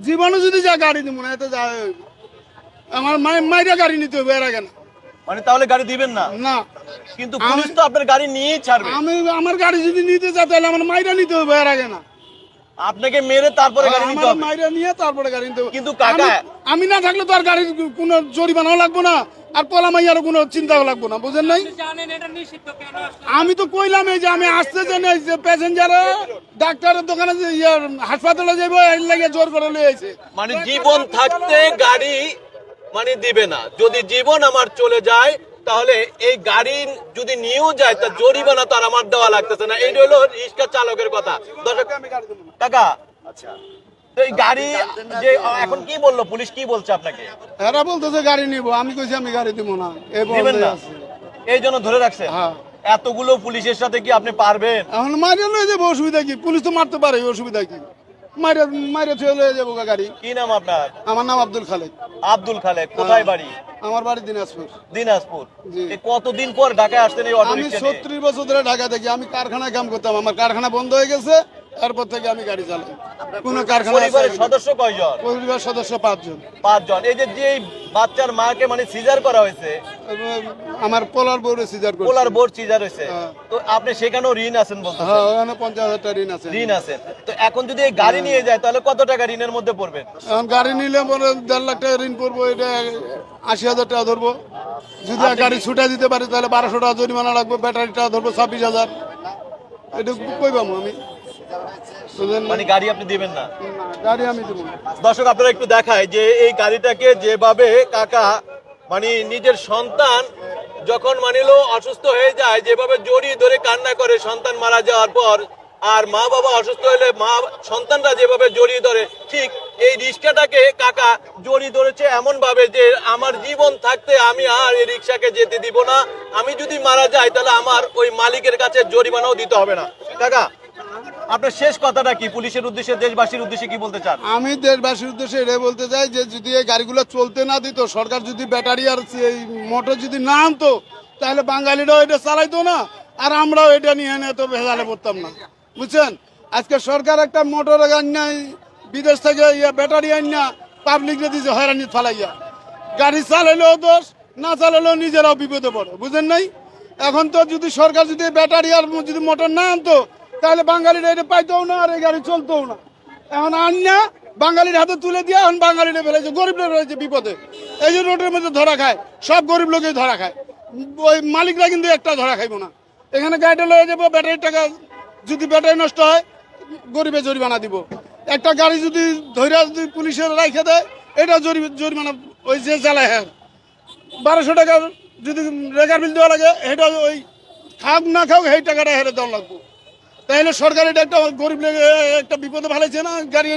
জীবনে যদি যা গাড়ি দিব না এতে যা আমার মায়ের মাইরা গাড়ি নিতে হবে এর আগে না। মানে তাহলে গাড়ি দিবেন না? না। কিন্তু পুলিশ তো আপনার গাড়ি নিয়ে ছাড়বে। আমি আমার গাড়ি যদি নিতে যা তাহলে আমার মাইরা নিতে হবে এর আগে না। আপনাকে মেরে তারপরে গাড়ি নিতে আমার হবে। মাইরা নিয়ে তারপরে গাড়ি নিতে হবে কিন্তু কাকা- আমি- আমি না থাকলে তো আর গাড়ি কোনো জরিমানাও লাগবে না। আর পলা মাইয়ারও কোনো চিন্তা লাগবো না বুঝেন নাই? আমি তো কইলাম এই যে আমি আসতে জানি যে প্যাসেঞ্জার ডাক্তারের দোকানে যে ইয়ে হাসপাতালে যাব এর লাগে জোর করে লিয়ে আইছে। মানে জীবন থাকতে গাড়ি মানে দিবে না। যদি জীবন আমার চলে যায় তাহলে এই গাড়ি যদি নিয়েও যায় তা জরিমানা তো আর আমার দেওয়া লাগতেছে না। এইটা হলো রিক্সা চালকের কথা। দর্শক কাকা আচ্ছা। এই গাড়ি যে এখন কি বলল? পুলিশ কি বলছে আপনাকে? এরা বলতেছে গাড়ি নিবো। আমি কইছি আমি গাড়ি দিব না। এ দিবেন না? এই জন্য ধরে রাখছে হ্যাঁ। এতগুলো পুলিশের সাথে কি আপনি পারবেন? এখন মারিয়ে লয়ে যাব অসুবিধা কি? পুলিশ তো মারতে পারে অসুবিধা কি? মারিয়ে মারিয়ে ছুঁয়ে লয়ে যাব গাড়ি। কি নাম আপনার? আমার নাম আব্দুল খালেক। আব্দুল খালেক কোথায় বাড়ি? আমার বাড়ি দিনাজপুর। দিনাজপুর। কতদিন পর ঢাকায় এই অটো আমি ছত্রিশ বছর ধরে ঢাকা থাকি। আমি কারখানায় কাম করতাম। আমার কারখানা বন্ধ হয়ে গেছে। এরপর থেকে আমি গাড়ি চালাই। কোন কারখানা সদস্য কয়জন? পরিবার সদস্য পাঁচজন। পাঁচজন। এই যে যে বাচ্চার মাকে মানে সিজার করা হয়েছে আমার পোলার বউরে সিজার করছে। পোলার বোর্ড সিজার হয়েছে। হ্যাঁ। তো আপনি সেখানেও ঋণ আছেন বলতে হ্যাঁ ওখানে পঞ্চাশ হাজার টাকা ঋণ আছে। ঋণ আছে। তো এখন যদি এই গাড়ি নিয়ে যায় তাহলে কত টাকা ঋণের মধ্যে পড়বে? এখন গাড়ি নিলে মনে হয় দেড় লাখ টাকা ঋণ করব এটা আশি হাজার টাকা ধরবো। যদি গাড়ি ছুটে দিতে পারি তাহলে বারোশো টাকা জরিমানা লাগবে ব্যাটারিটা ধরবো ছাব্বিশ হাজার। এটা কইবাম আমি? মানে গাড়ি আপনি দিবেন না? গাড়ি আমি দেবো দর্শক আপনারা একটু দেখায় যে এই গাড়িটাকে যেভাবে কাকা মানে নিজের সন্তান যখন মানিলো অসুস্থ হয়ে যায় যেভাবে জড়িয়ে ধরে কান্না করে সন্তান মারা যাওয়ার পর আর মা বাবা অসুস্থ হলে মা সন্তানরা যেভাবে জড়িয়ে ধরে ঠিক এই রিক্সাটাকে কাকা জড়িয়ে ধরেছে এমন ভাবে যে আমার জীবন থাকতে আমি আর এই রিক্সাকে যেতে দিব না। আমি যদি মারা যাই তাহলে আমার ওই মালিকের কাছে জরিমানাও দিতে হবে না। কাকা আপনার শেষ কথাটা কি? পুলিশের উদ্দেশ্যে, দেশবাসীর উদ্দেশ্যে কি বলতে চান? আমি দেশবাসীর উদ্দেশ্যে এটাই বলতে চাই যে, যদি এই গাড়িগুলো চলতে না দিত, সরকার যদি ব্যাটারি আর এই মোটর যদি না আনতো, তাহলে বাঙালিরাও এটা চালাইতো না। আর আমরাও এটা নিয়ে এনে তো ভেজালে পড়তাম না। বুঝছেন? আজকে সরকার একটা মোটর আন্না বিদেশ থেকে ইয়ে ব্যাটারি আন্না পাবলিকরে দিছে হয়রানি ফালাইয়া। গাড়ি চালাইলেও দোষ, না চালাইলেও নিজেরাও বিপদে পড়ে। বুঝেন নাই? এখন তো যদি সরকার যদি ব্যাটারি আর যদি মোটর না আনতো তাহলে বাঙালিরা এটা পাইতেও না, আর এই গাড়ি চলতেও না। এখন আন্না বাঙালির হাতে তুলে দিয়ে এখন বাঙালিরা ফেলেছে গরিবরা রয়েছে বিপদে। এই যে রোডের মধ্যে ধরা খায়, সব গরিব লোকেই ধরা খায়। ওই মালিকরা কিন্তু একটা ধরা খাইবো না। এখানে গাড়িটা লয়ে যাব, ব্যাটারির টাকা, যদি ব্যাটারি নষ্ট হয়, গরিবে জরিমানা দিব। একটা গাড়ি যদি ধৈর্য যদি পুলিশের রাইখে দেয়, এটা জরি জরিমানা, ওই যে চালায় হ্যাঁ। বারোশো টাকা যদি রেগার বিল দেওয়া লাগে এটা ওই খাক না খাও সেই টাকাটা হেরে দেওয়া লাগবো। তাহলে সরকার এটা একটা গরিব একটা বিপদে ফেলাইছে না? গাড়ি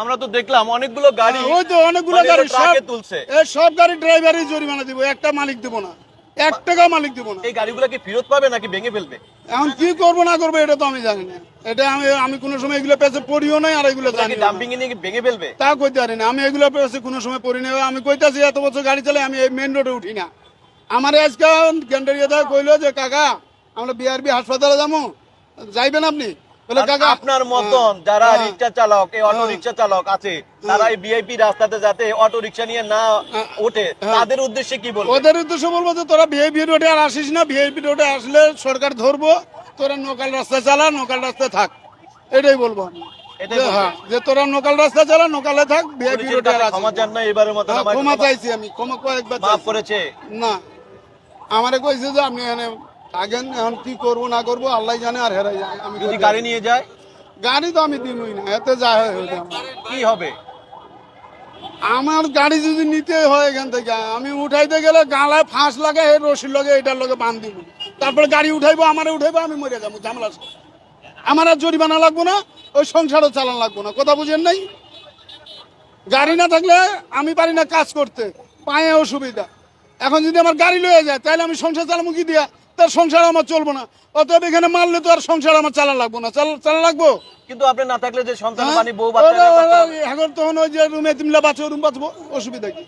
আমরা তো দেখলাম অনেকগুলো গাড়ি ওই তো অনেকগুলো মানে গাড়ি সব তুলছে। এই সব গাড়ি ড্রাইভারই জরিমানা দিব একটা মালিক দিব না। এক টাকা মালিক দিব না। এই গাড়িগুলো কি ফেরত পাবে নাকি ভেঙে ফেলবে? এখন কি করব না করব এটা তো আমি জানি না। এটা আমি আমি কোনো সময় এগুলো পেছে পড়িও নাই আর এগুলো জানি ডাম্পিং এ নিয়ে ভেঙে ফেলবে? তা কইতে পারি না। আমি এগুলো পেছে কোনো সময় পড়ি না আমি কইতাছি এত বছর গাড়ি চালাই আমি এই মেন রোডে উঠি না। আমার আজকে গেন্ডারিয়া দা কইলো যে কাকা আমরা বিআরবি হাসপাতালে যাব। যাইবেন আপনি আপনার মতন যারা হ্যাঁ। রিক্সা চালক এই অটো হ্যাঁ। রিক্সা চালক আছে তারা এই ভিআইপি রাস্তাতে যাতে অটো রিক্সা নিয়ে না হ্যাঁ। ওঠে হ্যাঁ। তাদের উদ্দেশ্যে কি বলব ওদের উদ্দেশ্য বলব যে তোরা ভিআইপি রোডে আর আসিস না ভিআইপি রোডে আসলে সরকার ধরবো তোরা নোকাল রাস্তা চালা নোকাল রাস্তায় থাক এটাই বলব আমি। এটাই যে বলবেন? হ্যাঁ যে তোরা নোকাল রাস্তা চালা নোকালে থাক ভিআইপি পুলিশের রোডে আর ক্ষমা চান না এবারের মতো হ্যাঁ, ক্ষমা চাইছি আমি ক্ষমা কয়েকবার মাফ করেছে না আমারে কইছে যে আপনি এখানে থাকেন এখন কি করব না করব আল্লাহ জানে আর হেরাই জানে আমি যদি গাড়ি নিয়ে যায়? গাড়ি তো আমি দিবই না এতে যা হয় কি হবে? আমার গাড়ি যদি নিতে হয় এখান থেকে আমি উঠাইতে গেলে গালায় ফাঁস লাগে এই রশির লগে এটার লগে বান্ধ দিব। তারপরে গাড়ি উঠাইবো আমারে উঠাইবো আমি মরে যাব ঝামেলা আমার আর জরিমানা লাগবো না ওই সংসারও চালান লাগবো না কথা বুঝেন নাই? গাড়ি না থাকলে আমি পারি না কাজ করতে পায়ে অসুবিধা। এখন যদি আমার গাড়ি লয়ে যায় তাহলে আমি সংসার চালাবো কি দিয়া? তার সংসার আমার চলবো না। অতএব এখানে মারলে তো আর সংসার আমার চালা লাগবো না। চালা লাগবো? কিন্তু আপনি না থাকলে যে সন্তান হ্যাঁ? বউ বাচ্চা এখন তখন ওই যে রুমে তিমলা বাঁচবো রুম বাঁচবো অসুবিধা কি?